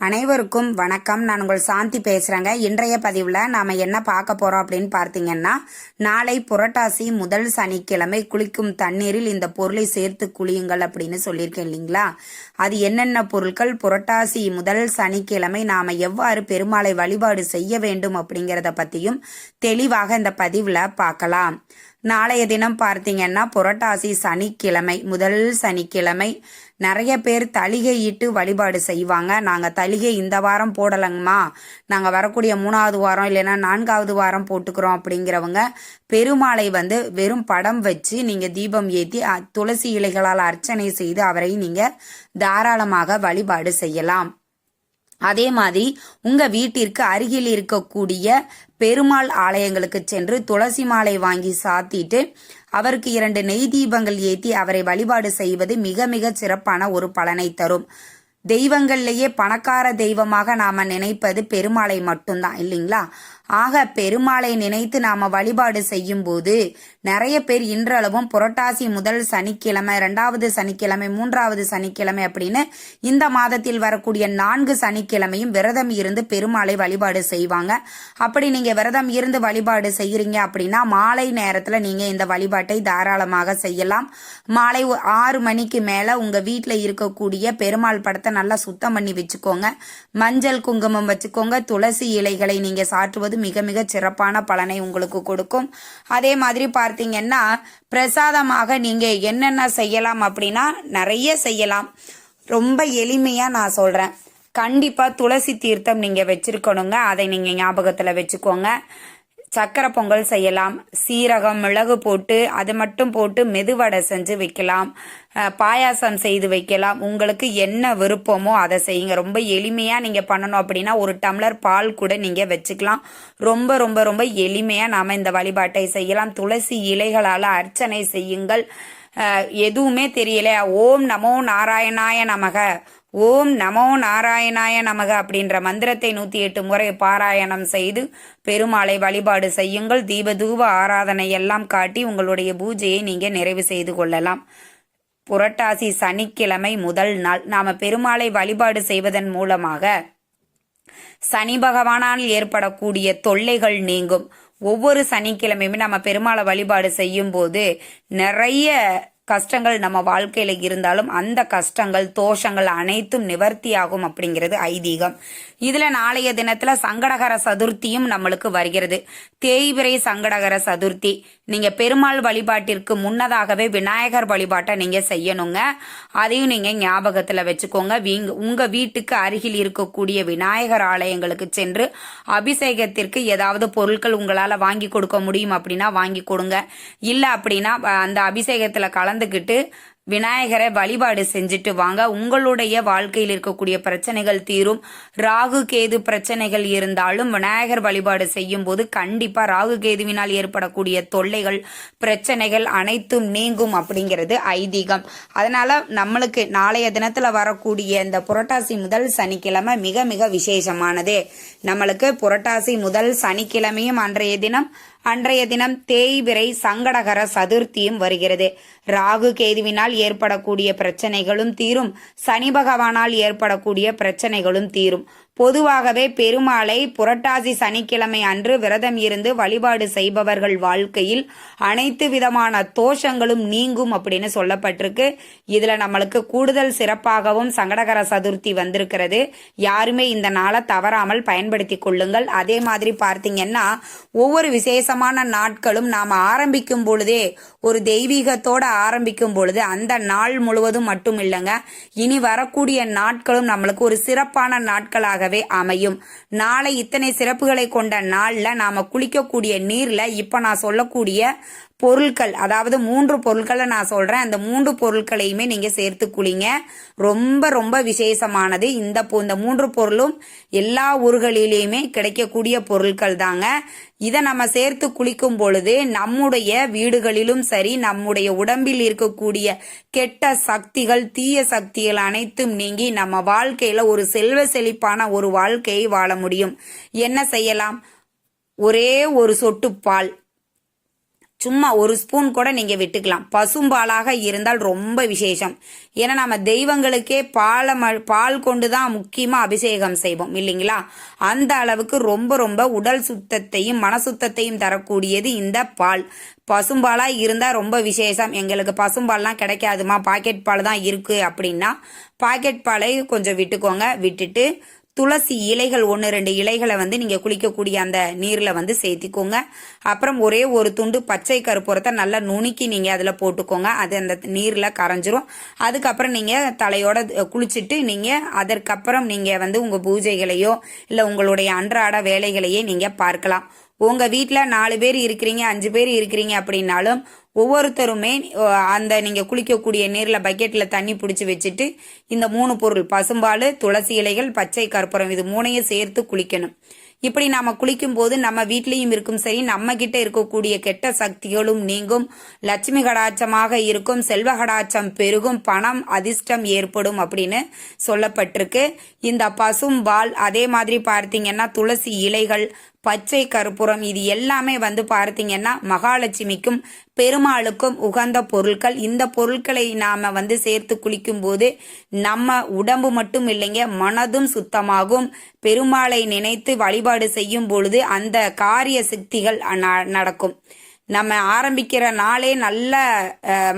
அனைவருக்கும் வணக்கம். நான் உங்கள் சாந்தி பேசுகிறேங்க இன்றைய பதிவில் நாம் என்ன பார்க்க போகிறோம் அப்படின்னு பார்த்தீங்கன்னா நாளை புரட்டாசி முதல் சனிக்கிழமை குளிக்கும் தண்ணீரில் இந்த பொருளை சேர்த்து குளியுங்கள் அப்படின்னு சொல்லியிருக்கேன் இல்லைங்களா? அது என்னென்ன பொருட்கள்? புரட்டாசி முதல் சனிக்கிழமை நாம் எவ்வாறு பெருமாளை வழிபாடு செய்ய வேண்டும் அப்படிங்கிறத பற்றியும் தெளிவாக இந்த பதிவில் பார்க்கலாம். நாளைய தினம் பார்த்தீங்கன்னா புரட்டாசி சனிக்கிழமை முதல் சனிக்கிழமை நிறைய பேர் தளிகையிட்டு வழிபாடு செய்வாங்க. நாங்கள் தளிகை இந்த வாரம் போடலங்கம்மா. நாங்கள் வரக்கூடிய மூணாவது வாரம் இல்லைன்னா நான்காவது வாரம் போட்டுக்கிறோம் அப்படிங்கிறவங்க பெருமாளை வந்து வெறும் படம் வச்சு நீங்கள் தீபம் ஏற்றி துளசி இலைகளால் அர்ச்சனை செய்து அவரை நீங்கள் தாராளமாக வழிபாடு செய்யலாம். அதே மாதிரி உங்க வீட்டிற்கு அருகில் இருக்கக்கூடிய பெருமாள் ஆலயங்களுக்கு சென்று துளசி மாலை வாங்கி சாத்திட்டு அவருக்கு இரண்டு நெய் தீபங்கள் ஏற்றி அவரை வழிபாடு செய்வது மிக மிக சிறப்பான ஒரு பலனை தரும். தெய்வங்கள்லேயே பணக்கார தெய்வமாக நாம நினைப்பது பெருமாளை மட்டும்தான் இல்லைங்களா? ஆக பெருமாளை நினைத்து நாம வழிபாடு செய்யும் போது நிறைய பேர் இன்றளவும் புரட்டாசி முதல் சனிக்கிழமை இரண்டாவது சனிக்கிழமை மூன்றாவது சனிக்கிழமை அப்படின்னு இந்த மாதத்தில் வரக்கூடிய நான்கு சனிக்கிழமையும் விரதம் இருந்து பெருமாளை வழிபாடு செய்வாங்க. அப்படி நீங்க விரதம் இருந்து வழிபாடு செய்யறீங்க அப்படின்னா மாலை நேரத்துல நீங்க இந்த வழிபாட்டை தாராளமாக செய்யலாம். மாலை ஆறு மணிக்கு மேல உங்க வீட்டில் இருக்கக்கூடிய பெருமாள் படத்தை நல்லா சுத்தம் பண்ணி வச்சுக்கோங்க. மஞ்சள் குங்குமம் வச்சுக்கோங்க. துளசி இலைகளை நீங்க சாற்றுவது மிக மிக சிறப்பான பலனை உங்களுக்கு கொடுக்கும். அதே மாதிரி பார்த்தீங்கன்னா பிரசாதமாக நீங்க என்னென்ன செய்யலாம் அப்படின்னா நிறைய செய்யலாம். ரொம்ப எளிமையா நான் சொல்றேன். கண்டிப்பா துளசி தீர்த்தம் நீங்க வச்சிருக்கணுங்க. அதை நீங்க ஞாபகத்துல வச்சுக்கோங்க. சக்கரை பொங்கல் செய்யலாம். சீரகம் மிளகு போட்டு அது மட்டும் போட்டு மெதுவடை செஞ்சு வைக்கலாம். பாயாசம் செய்து வைக்கலாம். உங்களுக்கு என்ன விருப்பமோ அதை செய்யுங்க. ரொம்ப எளிமையாக நீங்கள் பண்ணணும் அப்படின்னா ஒரு டம்ளர் பால் கூட நீங்கள் வச்சுக்கலாம். ரொம்ப ரொம்ப ரொம்ப எளிமையாக நாம் இந்த வழிபாட்டை செய்யலாம். துளசி இலைகளால் அர்ச்சனை செய்யுங்கள். எதுவுமே தெரியல ஓம் நமோ நாராயணாய நமக. ஓம் நமோ நாராயணாய நமக அப்படின்ற மந்திரத்தை நூத்தி எட்டு முறை பாராயணம் செய்து பெருமாளை வழிபாடு செய்யுங்கள். தீபதூப ஆராதனை எல்லாம் காட்டி உங்களுடைய பூஜையை நீங்க நிறைவு செய்து கொள்ளலாம். புரட்டாசி சனிக்கிழமை முதல் நாள் நாம பெருமாளை வழிபாடு செய்வதன் மூலமாக சனி பகவானால் ஏற்படக்கூடிய தொல்லைகள் நீங்கும். ஒவ்வொரு சனிக்கிழமையுமே நம்ம பெருமாளை வழிபாடு செய்யும் போது நிறைய கஷ்டங்கள் நம்ம வாழ்க்கையில இருந்தாலும் அந்த கஷ்டங்கள் தோஷங்கள் அனைத்தும் நிவர்த்தியாகும் அப்படிங்கிறது ஐதீகம். இதுல நாளைய தினத்துல சங்கடகர சதுர்த்தியும் நம்மளுக்கு வருகிறது. தேய்பிரை சங்கடகர சதுர்த்தி. நீங்க பெருமாள் வழிபாட்டிற்கு முன்னதாகவே விநாயகர் வழிபாட்டை நீங்க செய்யணுங்க. அதையும் நீங்க ஞாபகத்துல வச்சுக்கோங்க. வீங்க உங்க வீட்டுக்கு அருகில் இருக்கக்கூடிய விநாயகர் ஆலயங்களுக்கு சென்று அபிஷேகத்திற்கு ஏதாவது பொருட்கள் உங்களால வாங்கி கொடுக்க முடியும் அப்படின்னா வாங்கி கொடுங்க. இல்ல அப்படின்னா அந்த அந்த அபிஷேகத்துல கலந்துக்கிட்டு விநாயகரை வழிபாடு செஞ்சுட்டு வாங்க. உங்களுடைய வாழ்க்கையில் இருக்கக்கூடிய பிரச்சனைகள் தீரும். ராகு கேது பிரச்சனைகள் இருந்தாலும் விநாயகர் வழிபாடு செய்யும் போது கண்டிப்பா ராகு கேதுவினால் ஏற்படக்கூடிய தொல்லைகள் பிரச்சனைகள் அனைத்தும் நீங்கும் அப்படிங்கிறது ஐதீகம். அதனால நம்மளுக்கு நாளைய தினத்துல வரக்கூடிய இந்த புரட்டாசி முதல் சனிக்கிழமை மிக மிக விசேஷமானது. நம்மளுக்கு புரட்டாசி முதல் சனிக்கிழமையும் அன்றைய தினம் அன்றைய தினம் தேய்விரை சங்கடகர சதுர்த்தியும் வருகிறது. ராகு கேதுவினால் ஏற்படக்கூடிய பிரச்சனைகளும் தீரும். சனி பகவானால் ஏற்படக்கூடிய பிரச்சனைகளும் தீரும். பொதுவாகவே பெருமாளை புரட்டாசி சனிக்கிழமை அன்று விரதம் இருந்து வழிபாடு செய்பவர்கள் வாழ்க்கையில் அனைத்து விதமான தோஷங்களும் நீங்கும் அப்படின்னு சொல்லப்பட்டிருக்கு. இதுல நம்மளுக்கு கூடுதல் சிறப்பாகவும் சங்கடகர சதுர்த்தி வந்திருக்கிறது. யாருமே இந்த நாளை தவறாமல் பயன்படுத்தி கொள்ளுங்கள். அதே மாதிரி பார்த்தீங்கன்னா ஒவ்வொரு விசேஷமான நாட்களும் நாம் ஆரம்பிக்கும் பொழுதே ஒரு தெய்வீகத்தோட ஆரம்பிக்கும் பொழுது அந்த நாள் முழுவதும் மட்டும் இல்லைங்க. இனி வரக்கூடிய நாட்களும் நம்மளுக்கு ஒரு சிறப்பான நாட்களாக போலவே அமையும். நாளை இத்தனை சிறப்புகளை கொண்ட நாளில் நாம குளிக்கக்கூடிய நீர்ல இப்ப நான் சொல்லக்கூடிய பொருட்கள் அதாவது மூன்று பொருட்களை நான் சொல்கிறேன் அந்த மூன்று பொருட்களையுமே நீங்கள் சேர்த்து குளிங்க. ரொம்ப ரொம்ப விசேஷமானது. இந்த இந்த மூன்று பொருளும் எல்லா ஊர்களிலேயுமே கிடைக்கக்கூடிய பொருட்கள் தாங்க. இதை நம்ம சேர்த்து குளிக்கும் பொழுது நம்முடைய வீடுகளிலும் சரி நம்முடைய உடம்பில் இருக்கக்கூடிய கெட்ட சக்திகள் தீய சக்திகள் அனைத்தும் நீங்கி நம்ம வாழ்க்கையில் ஒரு செல்வ செழிப்பான ஒரு வாழ்க்கையை வாழ முடியும். என்ன செய்யலாம்? ஒரே ஒரு சொட்டு பால் சும்மா ஒரு ஸ்பூன் கூட நீங்க விட்டுக்கலாம். பசும்பாலாக இருந்தால் ரொம்ப விசேஷம். ஏன்னா நம்ம தெய்வங்களுக்கே பாலை ம- பால் கொண்டு தான் முக்கியமாக அபிஷேகம் செய்வோம் இல்லைங்களா? அந்த அளவுக்கு ரொம்ப ரொம்ப உடல் சுத்தத்தையும் மன சுத்தத்தையும் தரக்கூடியது இந்த பால். பசும்பாலாக இருந்தால் ரொம்ப விசேஷம். எங்களுக்கு பசும்பால்லாம் கிடைக்காதுமா. பாக்கெட் பால் தான் இருக்குது அப்படின்னா பாக்கெட் பாலை கொஞ்சம் விட்டுக்கோங்க. விட்டுட்டு துளசி இலைகள் ஒன்று ரெண்டு இலைகளை வந்து நீங்கள் குளிக்கக்கூடிய அந்த நீரில் வந்து சேர்த்திக்கோங்க. அப்புறம் ஒரே ஒரு துண்டு பச்சை கருப்புரத்தை நல்லா நுணுக்கி நீங்கள் அதில் போட்டுக்கோங்க. அது அந்த நீரில் கரைஞ்சிரும். அதுக்கப்புறம் நீங்கள் தலையோட குளிச்சுட்டு நீங்கள் அதற்கப்புறம் நீங்கள் வந்து உங்கள் பூஜைகளையோ இல்லை உங்களுடைய அன்றாட வேலைகளையே நீங்கள் பார்க்கலாம். உங்கள் வீட்டில் நாலு பேர் இருக்கிறீங்க அஞ்சு பேர் இருக்கிறீங்க அப்படின்னாலும் ஒவ்வொருத்தருமே அந்த நீங்கள் குளிக்கக்கூடிய நீரில் பக்கெட்டில் தண்ணி பிடிச்சி வச்சுட்டு இந்த மூணு பொருள் பசும்பால் துளசி இலைகள் பச்சை கற்பூரம் இது மூணையும் சேர்த்து குளிக்கணும். இப்படி நாம குளிக்கும் போது நம்ம வீட்லேயும் இருக்கும் சரி நம்ம கிட்ட இருக்கக்கூடிய கெட்ட சக்திகளும் நீங்கும் லட்சுமி கடாட்சமாக இருக்கும் செல்வ கடாட்சம் பெருகும் பணம் அதிர்ஷ்டம் ஏற்படும் அப்படின்னு சொல்லப்பட்டிருக்கு. இந்த பசும்பால் அதே மாதிரி பார்த்தீங்கன்னா துளசி இலைகள் பச்சை கற்பூரம் இது எல்லாமே வந்து பார்த்தீங்கன்னா மகாலட்சுமிக்கும் பெருமாளுக்கும் உகந்த பொருட்கள் இந்த பொருட்களை நாம் வந்து சேர்த்து குளிக்கும் போது நம்ம உடம்பு மட்டும் இல்லைங்க மனதும் சுத்தமாகும். பெருமாளை நினைத்து வழிபாடு செய்யும் பொழுது அந்த காரிய சக்திகள் ந- நடக்கும். நம்ம ஆரம்பிக்கிற நாளே நல்ல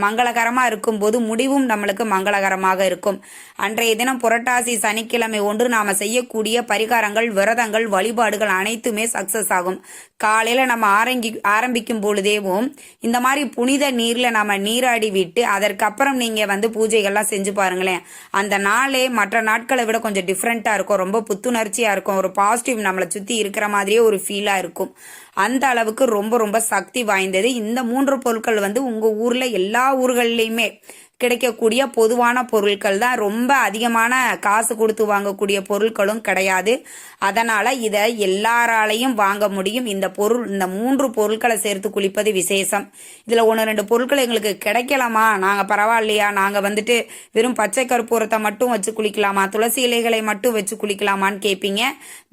மங்களகரமாக இருக்கும்போது முடிவும் நம்மளுக்கு மங்களகரமாக இருக்கும். அன்றைய தினம் புரட்டாசி சனிக்கிழமை ஒன்று நாம் செய்யக்கூடிய பரிகாரங்கள் விரதங்கள் வழிபாடுகள் அனைத்துமே சக்சஸ் ஆகும். காலையில் நம்ம ஆரம்பி ஆரம்பிக்கும் பொழுதேவும் இந்த மாதிரி புனித நீரில் நம்ம நீராடி விட்டு அதற்கப்புறம் நீங்கள் வந்து பூஜைகள்லாம் செஞ்சு பாருங்களேன். அந்த நாளே மற்ற நாட்களை விட கொஞ்சம் டிஃப்ரெண்ட்டாக இருக்கும். ரொம்ப புத்துணர்ச்சியாக இருக்கும். ஒரு பாசிட்டிவ் நம்மளை சுற்றி இருக்கிற மாதிரியே ஒரு ஃபீலாக இருக்கும். அந்த அளவுக்கு ரொம்ப ரொம்ப சக்தி வாய்ந்தது. இந்த மூன்று பொருட்கள் வந்து உங்கள் ஊரில் எல்லா ஊர்கள்லேயுமே கிடைக்கக்கூடிய பொதுவான பொருட்கள் தான். ரொம்ப அதிகமான காசு கொடுத்து வாங்கக்கூடிய பொருட்களும் கிடையாது. அதனால் இதை எல்லாராலையும் வாங்க முடியும். இந்த பொருள் இந்த மூன்று பொருட்களை சேர்த்து குளிப்பது விசேஷம். இதில் ஒன்று ரெண்டு பொருட்கள் எங்களுக்கு கிடைக்கலாமா? நாங்கள் பரவாயில்லையா? நாங்கள் வந்துட்டு வெறும் பச்சை கற்பூரத்தை மட்டும் வச்சு குளிக்கலாமா? துளசி இலைகளை மட்டும் வச்சு குளிக்கலாமான்னு கேட்பீங்க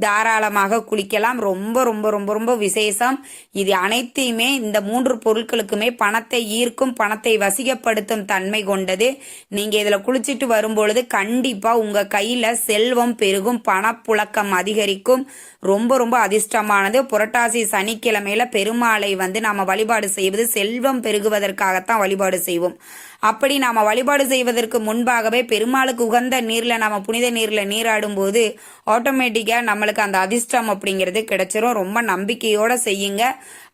தாராளமாக குளிக்கலாம். ரொம்ப ரொம்ப ரொம்ப ரொம்ப விசேஷம். இது அனைத்தையுமே இந்த மூன்று பொருட்களுக்குமே பணத்தை ஈர்க்கும் பணத்தை வசிகப்படுத்தும் தன்மை கொண்டது. நீங்க இதுல குளிச்சிட்டு வரும்பொழுது கண்டிப்பா உங்க கையில செல்வம் பெருகும் பணப்புழக்கம் அதிகரிக்கும். ரொம்ப ரொம்ப அதிர்ஷ்டமானது. புரட்டாசி சனிக்கிழமையில பெருமாளை வந்து நாம வழிபாடு செய்வது செல்வம் பெருகுவதற்காகத்தான் வழிபாடு செய்வோம். அப்படி நாம வழிபாடு செய்வதற்கு முன்பாகவே பெருமாளுக்கு உகந்த நீர்ல நாம புனித நீர்ல நீராடும் போது ஆட்டோமேட்டிக்கா நம்மளுக்கு அந்த அதிர்ஷ்டம் அப்படிங்கிறது கிடைச்சிரும். ரொம்ப நம்பிக்கையோட செய்யுங்க.